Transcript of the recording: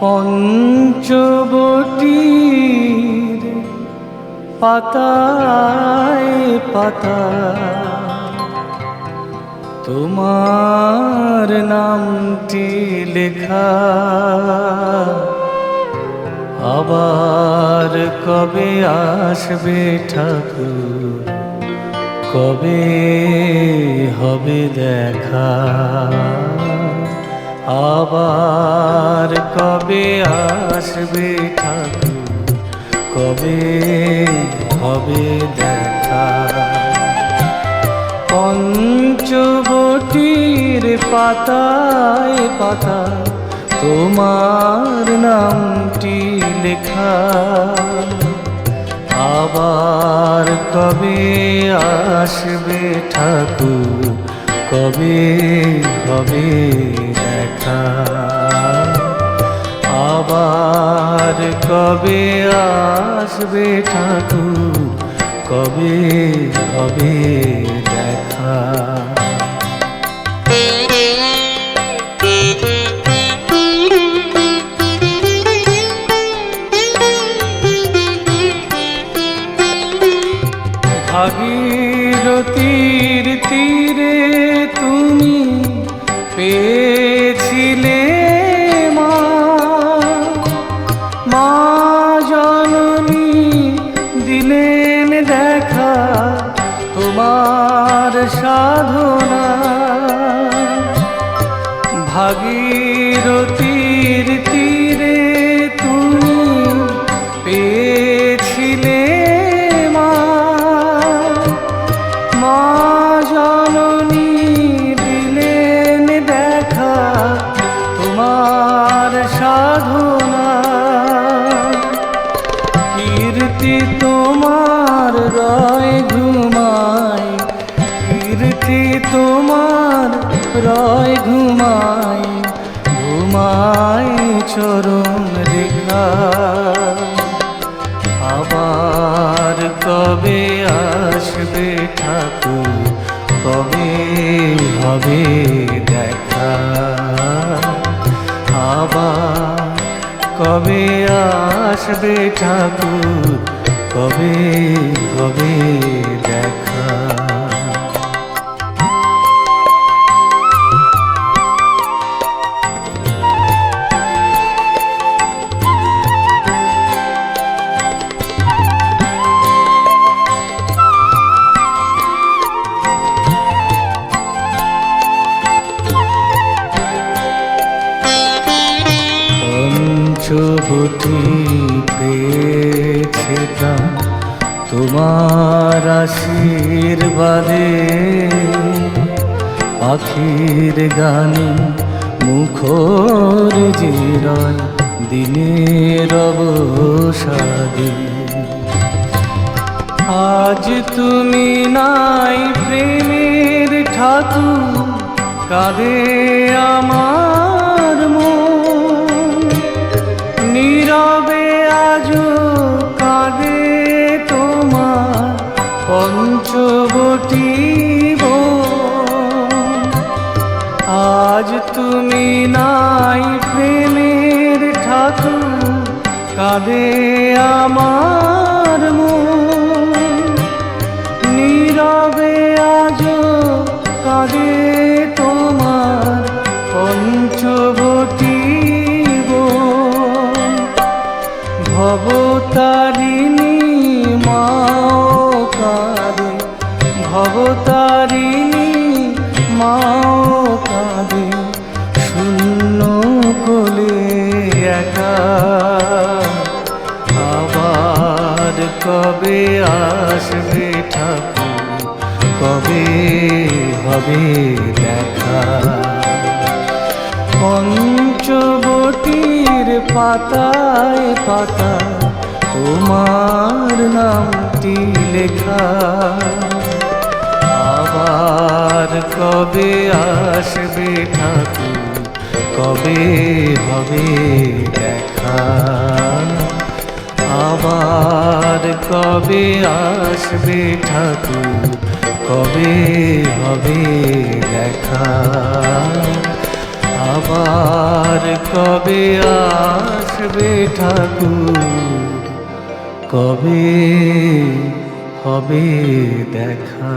পঞ্চবটির পাতায় পাতা। তোমার নামটি লেখা। আবার কবে আসবে ঠাকুর? কবে হবে দেখা? আবার কবে আসবে ঠাকুর? কবে হবে দেখা? পঞ্চবটির পাতায় পাতা, তোমার নামটি লেখা। আবার কবে আসবে ঠাকুর? কবে হবে দেখা? আবার কবে আসবে ঠাকুর? কবে হবে দেখা? ভাগীরথীর তীরে তুমি পেয়েছিলে মা। মা জননী দেখা তোমার সাধনা। তীরে কীর্তি তোমার রয় ঘুমায়। কীর্তি তোমার রয় ঘুমায়। ঘুমায় চরণ রেখা। আবার কবে আসবে ঠাকুর? কবে হবে কবে আসবে ঠাকুর? কবে কবে দেখা? আশীর্বাদে পাখির গানে মুখর জিরয় দিনের অবসাদে। আজ তুমি নাই প্রেমের ঠাকুর কাঁদে আমার বন। আজ তুমি নাই প্রেমের ঠাকুর কাঁদে আমার কবে আসবে ঠাকুর? কবে হবে দেখা? পঞ্চবটির পাতায় পাতা, তোমার নামটি লেখা। আবার কবে আসবে ঠাকুর? কবে হবে দেখা? আবার কবে আসবে ঠাকুর? কবে হবে দেখা? আবার কবে আস আসবে ঠাকুর? কবে হবে দেখা?